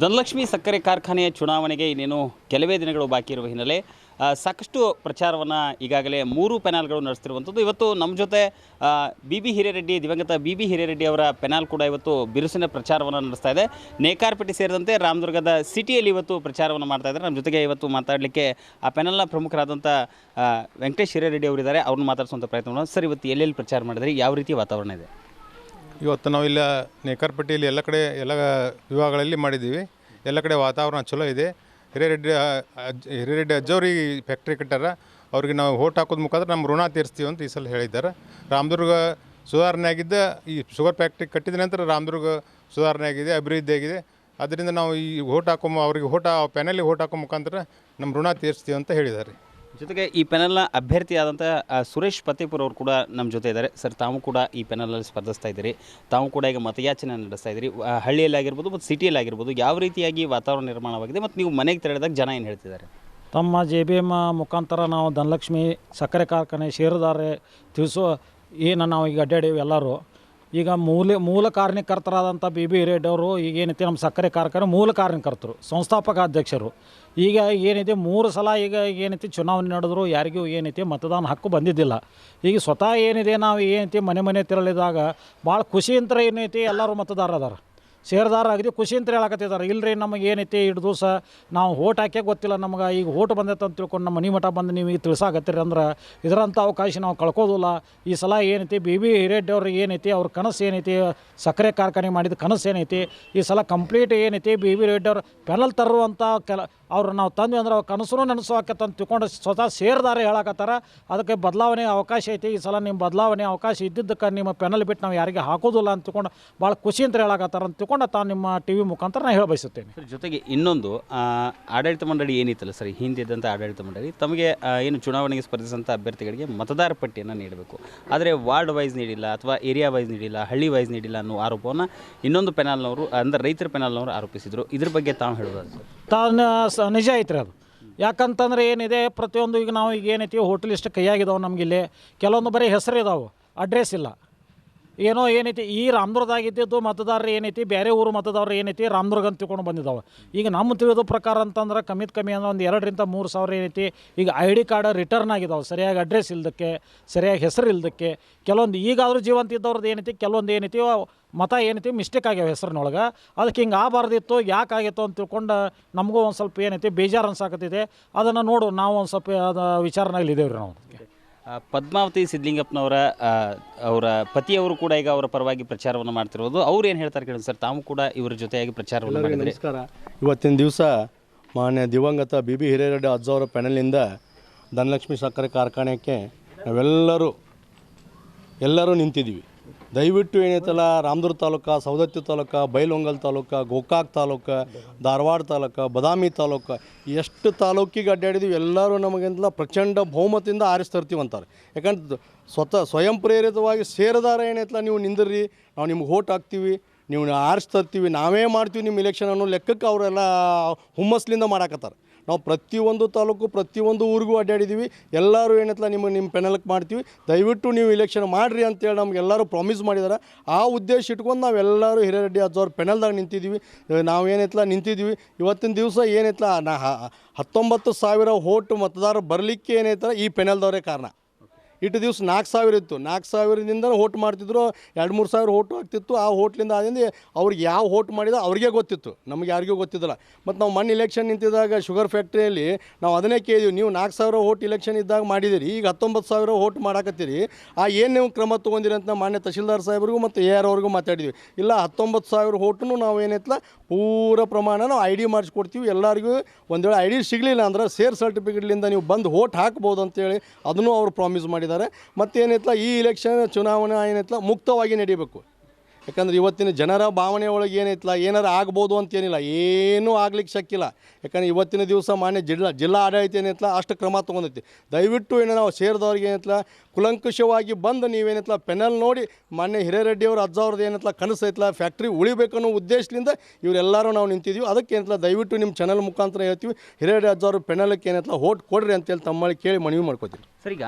ಧನಲಕ್ಷ್ಮಿ ಸಕ್ಕರೆ ಕಾರ್ಖಾನೆಯ ಚುನಾವಣೆಗೆ ಇನ್ನೇನು ಕೆಲವೇ ದಿನಗಳು ಬಾಕಿ ಇರುವ ಹಿನ್ನೆಲೆ ಸಾಕಷ್ಟು ಪ್ರಚಾರವನ್ನು ಈಗಾಗಲೇ ಮೂರು ಪೆನಾಲ್ಗಳು ನಡೆಸ್ತಿರುವಂಥದ್ದು. ಇವತ್ತು ನಮ್ಮ ಜೊತೆ ಬಿ ಬಿ ಹಿರೇರೆಡ್ಡಿ, ದಿವಂಗತ ಬಿ ಬಿ ಹಿರೇರೆಡ್ಡಿ ಅವರ ಪೆನಾಲ್ ಕೂಡ ಇವತ್ತು ಬಿರುಸಿನ ಪ್ರಚಾರವನ್ನು ನಡೆಸ್ತಾ ಇದೆ. ನೇಕಾರ್ಪೇಟೆ ಸೇರಿದಂತೆ ರಾಮದುರ್ಗದ ಸಿಟಿಯಲ್ಲಿ ಇವತ್ತು ಪ್ರಚಾರವನ್ನು ಮಾಡ್ತಾ ಇದ್ದಾರೆ. ನಮ್ಮ ಜೊತೆಗೆ ಇವತ್ತು ಮಾತಾಡಲಿಕ್ಕೆ ಆ ಪೆನಲ್ನ ಪ್ರಮುಖರಾದಂಥ ವೆಂಕಟೇಶ್ ಹಿರೇರೆಡ್ಡಿ ಅವರಿದ್ದಾರೆ. ಅವ್ರನ್ನ ಮಾತಾಡಿಸುವಂಥ ಪ್ರಯತ್ನ ಮಾಡೋಣ ಸರ್, ಇವತ್ತು ಎಲ್ಲೆಲ್ಲಿ ಪ್ರಚಾರ ಮಾಡಿದ್ರಿ? ಯಾವ ರೀತಿ ವಾತಾವರಣ ಇದೆ? ಇವತ್ತು ನಾವು ಇಲ್ಲ ನೇಕಾರ್ಪಟ್ಟಿಯಲ್ಲಿ ಎಲ್ಲ ಕಡೆ ಎಲ್ಲ ವಿಭಾಗಗಳಲ್ಲಿ ಮಾಡಿದ್ದೀವಿ. ಎಲ್ಲ ಕಡೆ ವಾತಾವರಣ ಚಲೋ ಇದೆ. ಹಿರೇರೆಡ್ಡಿ ಅಜ್ಜ, ಹಿರೇರೆಡ್ಡಿ ಅಜ್ಜವ್ರಿಗೆ ಫ್ಯಾಕ್ಟ್ರಿ ಕಟ್ಟಾರ. ಅವ್ರಿಗೆ ನಾವು ಓಟ್ ಹಾಕೋದ್ ಮುಖಾಂತರ ನಮ್ಮ ಋಣ ತೀರಿಸ್ತೀವಿ ಅಂತ ಈ ಸಲ ಹೇಳಿದ್ದಾರೆ. ರಾಮದುರ್ಗ ಸುಧಾರಣೆ ಆಗಿದ್ದ ಈ ಶುಗರ್ ಫ್ಯಾಕ್ಟ್ರಿ ಕಟ್ಟಿದ ನಂತರ ರಾಮದುರ್ಗ ಸುಧಾರಣೆ ಆಗಿದೆ, ಅಭಿವೃದ್ಧಿ ಆಗಿದೆ. ಅದರಿಂದ ನಾವು ಈ ಓಟ್ ಹಾಕೋ ಅವರಿಗೆ ಆ ಪ್ಯಾನಲ್ಲಿ ಓಟ್ ಹಾಕೋ ಮುಖಾಂತರ ನಮ್ಮ ಋಣ ತೀರಿಸ್ತೀವಿ ಅಂತ ಹೇಳಿದ್ದಾರೆ. ಜೊತೆಗೆ ಈ ಪೆನಲ್ನ ಅಭ್ಯರ್ಥಿಯಾದಂಥ ಸುರೇಶ್ ಪತಿಪುರ್ ಅವರು ಕೂಡ ನಮ್ಮ ಜೊತೆ ಇದ್ದಾರೆ. ಸರ್, ತಾವು ಕೂಡ ಈ ಪೆನಲಲ್ಲಿ ಸ್ಪರ್ಧಿಸ್ತಾ ಇದ್ದೀರಿ. ತಾವು ಕೂಡ ಈಗ ಮತಯಾಚನೆ ನಡೆಸ್ತಾ ಇದ್ದೀರಿ. ಹಳ್ಳಿಯಲ್ಲಿ ಆಗಿರ್ಬೋದು ಮತ್ತು ಸಿಟಿಯಲ್ಲಿ ಆಗಿರ್ಬೋದು ಯಾವ ರೀತಿಯಾಗಿ ವಾತಾವರಣ ನಿರ್ಮಾಣವಾಗಿದೆ ಮತ್ತು ನೀವು ಮನೆಗೆ ತೆರಳಿದಾಗ ಜನ ಏನು ಹೇಳ್ತಿದ್ದಾರೆ? ತಮ್ಮ ಜೆ ಬಿ ಎಂ ಮುಖಾಂತರ ನಾವು ಧನಲಕ್ಷ್ಮಿ, ಸಕ್ಕರೆ ಕಾರ್ಖಾನೆ ಷೇರುದಾರೆ ತಿಳಿಸೋ, ಏನು ನಾವು ಈಗ ಅಡ್ಡಾಡೀವಿ ಎಲ್ಲರೂ. ಈಗ ಮೂಲ ಮೂಲ ಕಾರ್ಯಕರ್ತರಾದಂಥ ಬಿ ಬಿ ಈಗ ಏನೈತಿ ನಮ್ಮ ಸಕ್ಕರೆ ಕಾರ್ಖಾನೆ ಮೂಲ ಕಾರ್ಯಕರ್ತರು ಸಂಸ್ಥಾಪಕ ಅಧ್ಯಕ್ಷರು. ಈಗ ಏನಿದೆ ಮೂರು ಸಲ ಈಗ ಏನೈತಿ ಚುನಾವಣೆ ನಡೆದ್ರು ಯಾರಿಗೂ ಏನೈತಿ ಮತದಾನ ಹಕ್ಕು ಬಂದಿದ್ದಿಲ್ಲ. ಈಗ ಸ್ವತಃ ಏನಿದೆ ನಾವು ಏನೈತಿ ಮನೆ ಮನೆ ತೆರಳಿದಾಗ ಭಾಳ ಖುಷಿಯಂತರ ಏನೈತಿ ಎಲ್ಲರೂ ಮತದಾರ ಅದಾರ ಆಗಿದ್ವಿ ಖುಷಿ ಅಂತ ಹೇಳಕತ್ತಿದ್ದಾರೆ. ಇಲ್ಲರಿ ನಮಗೆ ಏನೈತಿ ಇಷ್ಟು ದಿವಸ ನಾವು ಓಟ್ ಹಾಕ್ಯಾಕೆ ಗೊತ್ತಿಲ್ಲ ನಮ್ಗೆ. ಈಗ ಓಟ್ ಬಂದೈತೆ ಅಂತ ತಿಳ್ಕೊಂಡು ನಮ್ಮ ಮನೆ ಮಠ ಬಂದು ನೀವು ಈಗ ತಿಳ್ಸಾಕತ್ತೀರಿ ಅಂದ್ರೆ ಇದರಂಥ ಅವಕಾಶ ನಾವು ಕಳ್ಕೋದಿಲ್ಲ ಈ ಸಲ ಏನೈತಿ ಬಿ ಬಿ ಹಿರೇಡ್ಡಿ ಅವ್ರಿಗೆ ಏನೈತಿ, ಅವ್ರ ಕನಸು ಏನೈತಿ, ಸಕ್ಕರೆ ಕಾರ್ಖಾನೆ ಮಾಡಿದ ಕನಸು ಏನೈತಿ, ಈ ಸಲ ಕಂಪ್ಲೀಟ್ ಏನೈತಿ ಬಿ ಬಿ ಪೆನಲ್ ತರುವಂಥ ಕೆಲ, ಅವ್ರು ನಾವು ತಂದ್ವಿ ಅಂದ್ರೆ ಅವ್ರ ಕನಸು ನನಸಾಕತ್ತ ಅಂತ ತಿಳ್ಕೊಂಡು ಸ್ವತಃ ಸೇರ್ದಾರ ಹೇಳಕತ್ತಾರ. ಅದಕ್ಕೆ ಬದಲಾವಣೆ ಅವಕಾಶ ಐತಿ. ಈ ಸಲ ನಿಮ್ಮ ಬದಲಾವಣೆ ಅವಕಾಶ ಇದ್ದಿದ್ದಕ್ಕೆ ನಿಮ್ಮ ಪೆನಲ್ ಬಿಟ್ಟು ನಾವು ಯಾರಿಗೆ ಹಾಕೋದಿಲ್ಲ ಅಂತ ತಿಳ್ಕೊಂಡು ಭಾಳ ಖುಷಿ ಅಂತ ಹೇಳಕತ್ತಾರ ಅಂತ ತಿಳ್ಕೊಂಡು ತಾನು ನಿಮ್ಮ ಟಿ ವಿ ಮುಖಾಂತರ ನಾನು ಹೇಳ ಬಯಸುತ್ತೇನೆ ಸರ್ ಜೊತೆಗೆ ಇನ್ನೊಂದು ಆ, ಆಡಳಿತ ಮಂಡಳಿ ಏನಿತ್ತಲ್ಲ ಸರ್ ಹಿಂದಿದ್ದಂಥ ಆಡಳಿತ ಮಂಡಳಿ ತಮಗೆ ಆ, ಏನು ಚುನಾವಣೆಗೆ ಸ್ಪರ್ಧಿಸಿದಂಥ ಅಭ್ಯರ್ಥಿಗಳಿಗೆ ಮತದಾರ ಪಟ್ಟಿಯನ್ನು ನೀಡಬೇಕು. ಆದರೆ ವಾರ್ಡ್ ವೈಸ್ ನೀಡಿಲ್ಲ ಅಥವಾ ಏರಿಯಾ ವೈಸ್ ನೀಡಿಲ್ಲ ಹಳ್ಳಿ ವೈಸ್ ನೀಡಿಲ್ಲ ಅನ್ನೋ ಆರೋಪವನ್ನು ಇನ್ನೊಂದು ಪೆನಾಲ್ನವರು ಅಂದರೆ ರೈತರ ಪೆನಾಲ್ನವರು ಆರೋಪಿಸಿದರು. ಇದ್ರ ಬಗ್ಗೆ ತಾವು ಹೇಳೋದು ಸರ್? ತಾನು ಸ ನಿಜ ಐತ್ರಿ ಅದು. ಯಾಕಂತಂದ್ರೆ ಏನಿದೆ ಪ್ರತಿಯೊಂದು ಈಗ ನಾವು ಈಗ ಏನೈತಿ ಹೋಟೆಲ್ ಇಷ್ಟು ಕೈಯಾಗಿದಾವೆ ನಮಗಿಲ್ಲಿ ಕೆಲವೊಂದು ಬರೀ ಹೆಸರು ಇದಾವೆ ಅಡ್ರೆಸ್ ಇಲ್ಲ. ಏನೋ ಏನೈತಿ, ಈ ರಾಮದುರ್ಗದಾಗ ಇದ್ದಿದ್ದು ಮತದಾರರು ಏನೈತಿ, ಬೇರೆ ಊರು ಮತದಾರರು ಏನೈತಿ ರಾಮದುರ್ಗ ಅಂತ ತಿಳ್ಕೊಂಡು ಬಂದಿದ್ದಾವೆ. ಈಗ ನಮ್ಮ ತಿಳಿದ ಪ್ರಕಾರ ಅಂತಂದ್ರೆ ಕಮ್ಮಿತ್ ಕಮ್ಮಿ ಅಂದ್ರೆ ಒಂದು ಎರಡರಿಂದ ಮೂರು ಸಾವಿರ ಏನೈತಿ, ಈಗ ಐ ಡಿ ಕಾರ್ಡ್ ರಿಟರ್ನ್ ಆಗಿದ್ದಾವೆ, ಸರಿಯಾಗಿ ಅಡ್ರೆಸ್ ಇಲ್ದಕ್ಕೆ, ಸರಿಯಾಗಿ ಹೆಸರು ಇಲ್ದಕ್ಕೆ. ಕೆಲವೊಂದು ಈಗಾದರೂ ಜೀವಂತ ಇದ್ದವ್ರದ್ದು ಏನೈತಿ, ಕೆಲವೊಂದು ಏನೈತಿ, ಮತ ಏನೈತಿ ಮಿಸ್ಟೇಕ್ ಆಗ್ಯಾವ ಹೆಸರಿನೊಳಗೆ. ಅದಕ್ಕೆ ಹಿಂಗೆ ಆಗಬಾರ್ದಿತ್ತು, ಯಾಕೆ ಆಗಿತ್ತು ಅಂತ ತಿಳ್ಕೊಂಡು ನಮಗೂ ಒಂದು ಸ್ವಲ್ಪ ಏನೈತಿ ಬೇಜಾರು ಅನ್ಸಾಕತ್ತಿದೆ. ಅದನ್ನು ನೋಡು, ನಾವು ಒಂದು ಸ್ವಲ್ಪ ಅದು ವಿಚಾರನಾಗಲಿ ರೀ ನಾವು. ಪದ್ಮಾವತಿ ಸಿದ್ದಲಿಂಗಪ್ಪನವರ ಅವರ ಪತಿಯವರು ಕೂಡ ಈಗ ಅವರ ಪರವಾಗಿ ಪ್ರಚಾರವನ್ನು ಮಾಡ್ತಿರೋದು ಅವ್ರು ಏನು ಹೇಳ್ತಾರೆ ಕೇಳಿ ಸರ್? ತಾವು ಕೂಡ ಇವರ ಜೊತೆಯಾಗಿ ಪ್ರಚಾರವನ್ನು ಮಾಡಿದ್ರಿ. ನಮಸ್ಕಾರ. ಇವತ್ತಿನ ದಿವಸ ಮಾನ್ಯ ದಿವಂಗತ ಬಿ ಬಿ ಹಿರೇರೆಡ್ಡಿ ಅಜ್ಜವರ ಪ್ಯಾನಲಿಂದ ಧನಲಕ್ಷ್ಮಿ ಸಕ್ಕರೆ ಕಾರ್ಖಾನೆಗೆ ನಾವೆಲ್ಲರೂ ಎಲ್ಲರೂ ನಿಂತಿದ್ದೀವಿ. ದಯವಿಟ್ಟು ಏನೈತಲ್ಲ ರಾಮದುರ್ಗ ತಾಲೂಕು, ಸವದತ್ತಿ ತಾಲೂಕು ಬೈಲೊಂಗಲ್ ತಾಲೂಕು, ಗೋಕಾಕ್ ತಾಲೂಕು, ಧಾರವಾಡ ತಾಲೂಕು, ಬದಾಮಿ ತಾಲೂಕು, ಎಷ್ಟು ತಾಲೂಕಿಗೆ ಅಡ್ಡಾಡಿದೀವಿ, ಎಲ್ಲರೂ ನಮಗೆಂತಲ್ಲ ಪ್ರಚಂಡ ಬಹುಮತದಿಂದ ಆರಿಸ್ತಿರ್ತೀವಿ ಅಂತಾರೆ. ಯಾಕಂದ್ರೆ ಸ್ವತಃ, ಸ್ವಯಂ ಪ್ರೇರಿತವಾಗಿ ಸೇರದಾರ ಏನೈತಲ್ಲ ನೀವು ನಿಂದಿರ್ರಿ, ನಾವು ನಿಮ್ಗೆ ಓಟ್ ಹಾಕ್ತೀವಿ, ನೀವು ಆರಿಸ್ತರ್ತೀವಿ, ನಾವೇ ಮಾಡ್ತೀವಿ ನಿಮ್ಮ ಇಲೆಕ್ಷನ್ ಅನ್ನೋ ಲೆಕ್ಕಕ್ಕೆ ಅವರೆಲ್ಲ ಹುಮ್ಮಸ್ಲಿಂದ ಮಾಡಾಕತ್ತಾರೆ. ನಾವು ಪ್ರತಿಯೊಂದು ತಾಲೂಕು, ಪ್ರತಿಯೊಂದು ಊರಿಗೂ ಅಡ್ಡಾಡಿದ್ದೀವಿ ಎಲ್ಲರೂ ಏನೈತಲ್ಲ, ನಿಮ್ಮ ನಿಮ್ಮ ಪೆನಲ್ಗೆ ಮಾಡ್ತೀವಿ. ದಯವಿಟ್ಟು ನೀವು ಇಲೆಕ್ಷನ್ ಮಾಡಿರಿ ಅಂತೇಳಿ ನಮಗೆಲ್ಲರೂ ಪ್ರಾಮಿಸ್ ಮಾಡಿದ್ದಾರೆ ಆ ಉದ್ದೇಶ ಇಟ್ಕೊಂಡು ನಾವೆಲ್ಲರೂ ಹಿರೇರೆಡ್ಡಿ ಅಜ್ಜವ್ರ ಪೆನಲ್ದಾಗ ನಿಂತಿದ್ದೀವಿ ನಾವು ಏನೈತಲ್ಲ ನಿಂತಿದ್ದೀವಿ ಇವತ್ತಿನ ದಿವಸ ಏನೈತಲ್ಲ, ನಾ ಹತ್ತೊಂಬತ್ತು ಸಾವಿರ ಓಟು ಮತದಾರರು ಬರಲಿಕ್ಕೆ ಏನೈತಲ್ಲ, ಈ ಪೆನಲ್ದವರೇ ಕಾರಣ. ಇಟ್ಟು ದಿವಸ ನಾಲ್ಕು ಸಾವಿರ ಇತ್ತು. ನಾಲ್ಕು ಸಾವಿರದಿಂದ ಓಟ್ ಮಾಡ್ತಿದ್ರು. ಎರಡು, ಮೂರು ಸಾವಿರ ಓಟು ಆಗ್ತಿತ್ತು. ಆ ಹೋಟ್ಲಿಂದ ಆದಿಂದ ಅವ್ರಿಗೆ ಯಾವ ಹೋಟ್ ಮಾಡಿದ ಅವ್ರಿಗೆ ಗೊತ್ತಿತ್ತು. ನಮಗೆ ಯಾರಿಗೂ ಗೊತ್ತಿದ್ದಿಲ್ಲ. ಮತ್ತು ನಾವು ಮಣ್ಣು ಇಲೆಕ್ಷನ್ ನಿಂತಿದ್ದಾಗ ಶುಗರ್ ಫ್ಯಾಕ್ಟ್ರಿಯಲ್ಲಿ ನಾವು ಅದನ್ನೇ ಕೇಳಿದ್ವಿ. ನೀವು ನಾಲ್ಕು ಸಾವಿರ ಓಟ್ ಇಲೆಕ್ಷನ್ ಇದ್ದಾಗ ಮಾಡಿದಿರಿ. ಈಗ ಹತ್ತೊಂಬತ್ತು ಸಾವಿರ ಓಟ್ ಮಾಡಾಕತ್ತೀರಿ. ಆ ಏನು ನೀವು ಕ್ರಮ ತೊಗೊಂಡಿರಿ ಅಂತ ಮಾನ್ಯ ತಹಶೀಲ್ದಾರ್ ಸಾಹೇಬ್ರಿಗೂ ಮತ್ತು ಎ ಆರ್ ಅವ್ರಿಗೂ ಮಾತಾಡಿದ್ವಿ. ಇಲ್ಲ, ಹತ್ತೊಂಬತ್ತು ಸಾವಿರ ಓಟನ್ನು ನಾವು ಏನೈತಲ್ಲ ಪೂರ ಪ್ರಮಾಣ ನಾವು ಐ ಡಿ ಮಾಡಿಸ್ಕೊಡ್ತೀವಿ. ಎಲ್ಲರಿಗೂ ಒಂದು ವೇಳೆ ಐ ಡಿ ಸಿಗಲಿಲ್ಲ ಅಂದ್ರೆ ಸೇರ್ ಸರ್ಟಿಫಿಕೇಟ್ಲಿಂದ ನೀವು ಬಂದು ಹೋಟ್ ಹಾಕ್ಬೋದು ಅಂತೇಳಿ ಅದನ್ನು ಅವರು ಪ್ರಾಮಿಸ್ ಮಾಡಿದ್ದಾರೆ. ಮತ್ತೇನೈತಲ್ಲ ಈ ಇಲೆಕ್ಷನ್ ಚುನಾವಣೆ ಏನೈತಲ್ಲ ಮುಕ್ತವಾಗಿ ನಡೀಬೇಕು. ಯಾಕಂದ್ರೆ ಇವತ್ತಿನ ಜನರ ಭಾವನೆ ಒಳಗೆ ಏನೈತಲ್ಲ ಏನಾರು ಆಗ್ಬೋದು ಅಂತೇನಿಲ್ಲ, ಏನೂ ಆಗ್ಲಿಕ್ಕೆ ಶಕ್ಕಿಲ್ಲ. ಯಾಕಂದ್ರೆ ಇವತ್ತಿನ ದಿವಸ ಮಾನ್ಯ ಜಿಲ್ಲಾ ಜಿಲ್ಲಾ ಆಡಳಿತ ಏನೈತಲ್ಲ ಅಷ್ಟು ಕ್ರಮ ತೊಗೊಂಡೈತಿ ದಯವಿಟ್ಟು ಏನೋ ನಾವು ಸೇರಿದವ್ರಿಗೆ ಏನೈತಲ್ಲ ಕುಲಂಕುಷವಾಗಿ ಬಂದು ನೀವೇನೈತಲ್ಲ ಪೆನಲ್ ನೋಡಿ, ಮಾನ್ಯ ಹಿರೇರೆಡ್ಡಿ ಅಜ್ಜವ್ರದ್ದು ಏನೈತಲ್ಲ ಕನಸು ಐತಲ್ಲ ಫ್ಯಾಕ್ಟ್ರಿ ಉಳಿಬೇಕನ್ನೋ ಉದ್ದೇಶದಿಂದ ಇವರೆಲ್ಲರೂ ನಾವು ನಿಂತಿದ್ದೀವಿ ಅದಕ್ಕೆ ಏನೈತಲ್ಲ ದಯವಿಟ್ಟು ನಿಮ್ಮ ಚಾನಲ್ ಮುಖಾಂತರ ಹೇಳ್ತೀವಿ. ಹಿರೇರೆಡ್ಡಿ ಅಜ್ಜವ್ರ ಪೆನಲ್ಕ್ಕೆ ಏನೈತಲ್ಲ ಓಟ್ ಕೊಡ್ರಿ ಅಂತೇಳಿ ತಮ್ಮಲ್ಲಿ ಕೇಳಿ ಮನವಿ ಮಾಡ್ಕೋತೀವಿ. ಸರ್ ಈಗ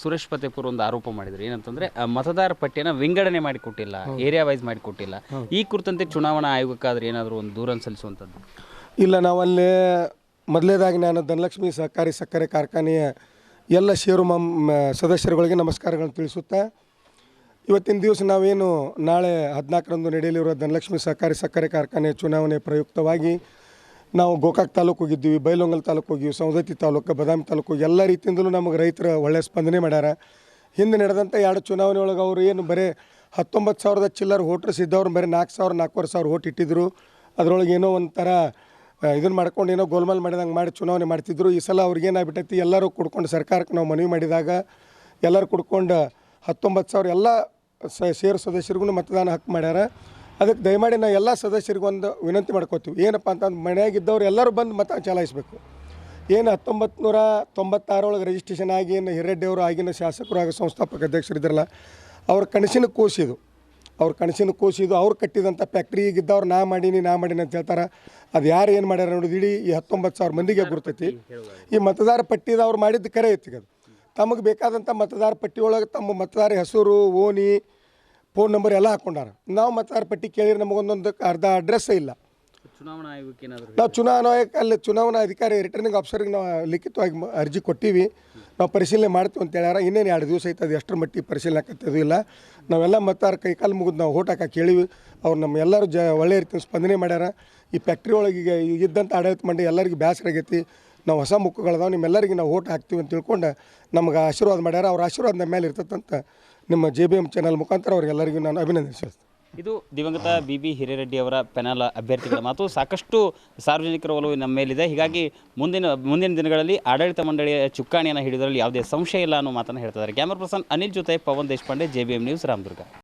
ಸುರೇಶ್ ಫತೇಪುರ್ ಒಂದು ಆರೋಪ ಮಾಡಿದ್ರು. ಏನಂತಂದ್ರೆ ಮತದಾರ ಪಟ್ಟಿಯನ್ನು ವಿಂಗಡಣೆ ಮಾಡಿಕೊಟ್ಟಿಲ್ಲ ಏರಿಯಾ ವೈಸ್ ಮಾಡಿಕೊಟ್ಟಿಲ್ಲ. ಈ ಕುರಿತಂತೆ ಚುನಾವಣಾ ಆಯೋಗಕ್ಕಾದ್ರೆ ಏನಾದರೂ ಒಂದು ದೂರನ್ನು ಸಲ್ಲಿಸುವಂಥದ್ದು ಇಲ್ಲ ನಾವಲ್ಲಿ ಮೊದಲೇದಾಗಿ ನಾನು ಧನಲಕ್ಷ್ಮಿ ಸಹಕಾರಿ ಸಕ್ಕರೆ ಕಾರ್ಖಾನೆಯ ಎಲ್ಲ ಷೇರು ಸದಸ್ಯರುಗಳಿಗೆ ನಮಸ್ಕಾರಗಳನ್ನು ತಿಳಿಸುತ್ತಾ ಇವತ್ತಿನ ದಿವಸ ನಾವೇನು ನಾಳೆ ಹದಿನಾಲ್ಕರಂದು ನಡೆಯಲಿರುವ ಧನಲಕ್ಷ್ಮಿ ಸಹಕಾರಿ ಸಕ್ಕರೆ ಕಾರ್ಖಾನೆಯ ಚುನಾವಣೆ ಪ್ರಯುಕ್ತವಾಗಿ ನಾವು ಗೋಕಾಕ್ ತಾಲೂಕು ಹೋಗಿದ್ದೀವಿ ಬೈಲೊಂಗಲ್ ತಾಲೂಕು ಹೋಗಿವಿ ಸೌದತ್ತಿ ತಾಲೂಕು, ಬದಾಮಿ ತಾಲೂಕು ಎಲ್ಲ ರೀತಿಯಿಂದಲೂ ನಮಗೆ ರೈತರ ಒಳ್ಳೆಯ ಸ್ಪಂದನೆ ಮಾಡ್ಯಾರ. ಹಿಂದೆ ನಡೆದಂಥ ಎರಡು ಚುನಾವಣೆ ಒಳಗೆ ಅವರು ಏನು ಬರೀ ಹತ್ತೊಂಬತ್ತು ಸಾವಿರದ ಚಿಲ್ಲರ್ ಹೋಟ್ರಸ್ ಇದ್ದವ್ರು ಬರೀ ನಾಲ್ಕು ಸಾವಿರ, ನಾಲ್ಕೂವರೆ ಸಾವಿರ ಓಟ್ ಇಟ್ಟಿದ್ರು. ಅದರೊಳಗೆ ಏನೋ ಒಂಥರ ಇದನ್ನು ಮಾಡ್ಕೊಂಡು ಏನೋ ಗೋಲ್ಮಾಲ್ ಮಾಡಿದಂಗೆ ಮಾಡಿ ಚುನಾವಣೆ ಮಾಡ್ತಿದ್ರು. ಈ ಸಲ ಅವ್ರಿಗೆ ಏನಾಗ್ಬಿಟ್ಟೈತಿ, ಎಲ್ಲರೂ ಕುಡ್ಕೊಂಡು ಸರ್ಕಾರಕ್ಕೆ ನಾವು ಮನವಿ ಮಾಡಿದಾಗ ಎಲ್ಲರೂ ಕುಡ್ಕೊಂಡು ಹತ್ತೊಂಬತ್ತು ಸಾವಿರ ಎಲ್ಲ ಸೇರು ಸದಸ್ಯರಿಗೂ ಮತದಾನ ಹಕ್ಕು ಮಾಡ್ಯಾರ. ಅದಕ್ಕೆ ದಯಮಾಡಿ ನಾವು ಎಲ್ಲ ಸದಸ್ಯರಿಗೂ ಒಂದು ವಿನಂತಿ ಮಾಡ್ಕೋತೀವಿ. ಏನಪ್ಪ ಅಂತಂದ್ರೆ ಮನೆಯಾಗಿದ್ದವ್ರು ಎಲ್ಲರೂ ಬಂದು ಮತ ಚಲಾಯಿಸಬೇಕು. ಏನು ಹತ್ತೊಂಬತ್ತು ನೂರ ತೊಂಬತ್ತಾರೊಳಗೆ ರಿಜಿಸ್ಟ್ರೇಷನ್ ಆಗಿ ಏನು ಹಿರೆಡ್ಡಿ ಅವರು ಆಗಿನ ಶಾಸಕರು ಹಾಗೂ ಸಂಸ್ಥಾಪಕ ಅಧ್ಯಕ್ಷರಿದ್ರಲ್ಲ ಅವ್ರ ಕನಸಿನ ಕೂಸಿದು ಅವ್ರ ಕನಸಿನ ಕೂಸಿದು ಅವ್ರು ಕಟ್ಟಿದಂಥ ಫ್ಯಾಕ್ಟ್ರಿ ಈಗಿದ್ದವ್ರು ನಾ ಮಾಡೀನಿ ನಾ ಮಾಡೀನಿ ಅಂತ ಹೇಳ್ತಾರೆ. ಅದು ಯಾರು ಏನು ಮಾಡ್ಯಾರ ನೋಡಿದ್ರೆ ಇಡೀ ಈ ಹತ್ತೊಂಬತ್ತು ಸಾವಿರ ಮಂದಿಗೆ ಗುರ್ತೈತಿ. ಈ ಮತದಾರ ಪಟ್ಟಿದ ಅವ್ರು ಮಾಡಿದ್ದು ಕರೆ ಐತಿ ಅದು. ತಮಗೆ ಬೇಕಾದಂಥ ಮತದಾರ ಪಟ್ಟಿ ಒಳಗೆ ತಮ್ಮ ಮತದಾರ ಹೆಸರು ಓಣಿ ಫೋನ್ ನಂಬರ್ ಎಲ್ಲ ಹಾಕೊಂಡಾರ. ನಾವು ಮತದಾರ ಪಟ್ಟಿ ಕೇಳಿದ್ರೆ ನಮಗೊಂದೊಂದು ಅರ್ಧ ಅಡ್ರೆಸ್ಸೇ ಇಲ್ಲ. ಚುನಾವಣಾ ಆಯೋಗಕ್ಕೆ ಏನಾದರೂ ನಾವು ಚುನಾವಣಾ ಆಯೋಗಕ್ಕೆ ಅಲ್ಲಿ ಚುನಾವಣಾ ಅಧಿಕಾರಿ ರಿಟರ್ನಿಂಗ್ ಆಫೀಸರ್ಗೆ ನಾವು ಲಿಖಿತವಾಗಿ ಮ- ಅರ್ಜಿ ಕೊಟ್ಟಿವಿ. ನಾವು ಪರಿಶೀಲನೆ ಮಾಡ್ತೀವಿ ಅಂತ ಹೇಳ್ಯಾರ. ಇನ್ನೇನು ಎರಡು ದಿವಸ ಐತೆ ಅದು ಎಷ್ಟರ ಮಟ್ಟಿಗೆ ಪರಿಶೀಲನೆ ಆಕತ್ತದು ಇಲ್ಲ. ನಾವೆಲ್ಲ ಮತ್ತಾರ ಕೈ ಕಾಲು ಮುಗಿದು ನಾವು ಓಟ್ ಹಾಕಕ್ಕೆ ಕೇಳಿವಿ ಅವ್ರು ನಮ್ಮ ಎಲ್ಲರೂ ಜ ಒಳ್ಳೆಯ ರೀತಿ ಸ್ಪಂದನೆ ಮಾಡ್ಯಾರ. ಈ ಫ್ಯಾಕ್ಟ್ರಿ ಒಳಗೆ ಈಗ ಇದ್ದಂಥ ಆಡಳಿತ ಮಂಡಳಿ ಎಲ್ಲರಿಗೂ ಬೇಸರ ಆಗೈತಿ ನಾವು ಹೊಸ ಮುಖಗಳದಾವ, ನಿಮ್ಮೆಲ್ಲರಿಗೆ ನಾವು ಓಟ್ ಹಾಕ್ತೀವಿ ಅಂತ ತಿಳ್ಕೊಂಡು ನಮ್ಗೆ ಆಶೀರ್ವಾದ ಮಾಡ್ಯಾರ. ಅವ್ರ ಆಶೀರ್ವಾದ ಮೇಲೆ ಇರ್ತದಂತ ನಿಮ್ಮ ಜೆ ಬಿ ಎಂ ಚಾನಲ್ ಮುಖಾಂತರ ಅವ್ರಿಗೆಲ್ಲರಿಗೂ ನಾನು ಅಭಿನಂದಿಸ್ತೇನೆ ಇದು ದಿವಂಗತ ಬಿ ಬಿ ಹಿರೇರೆಡ್ಡಿ ಅವರ ಪೆನಲ್ ಅಭ್ಯರ್ಥಿಗಳ ಮಾತು. ಸಾಕಷ್ಟು ಸಾರ್ವಜನಿಕರ ಒಲವು ನಮ್ಮ ಮೇಲಿದೆ. ಹೀಗಾಗಿ ಮುಂದಿನ ಮುಂದಿನ ದಿನಗಳಲ್ಲಿ ಆಡಳಿತ ಮಂಡಳಿಯ ಚುಕ್ಕಾಣಿಯನ್ನು ಹಿಡಿದರಲ್ಲಿ ಯಾವುದೇ ಸಂಶಯ ಇಲ್ಲ ಅನ್ನೋ ಮಾತನ್ನು ಹೇಳ್ತಿದ್ದಾರೆ ಕ್ಯಾಮರಾ ಪರ್ಸನ್ ಅನಿಲ್ ಜೊತೆ Pavan Deshpande J B M news Ramdurg.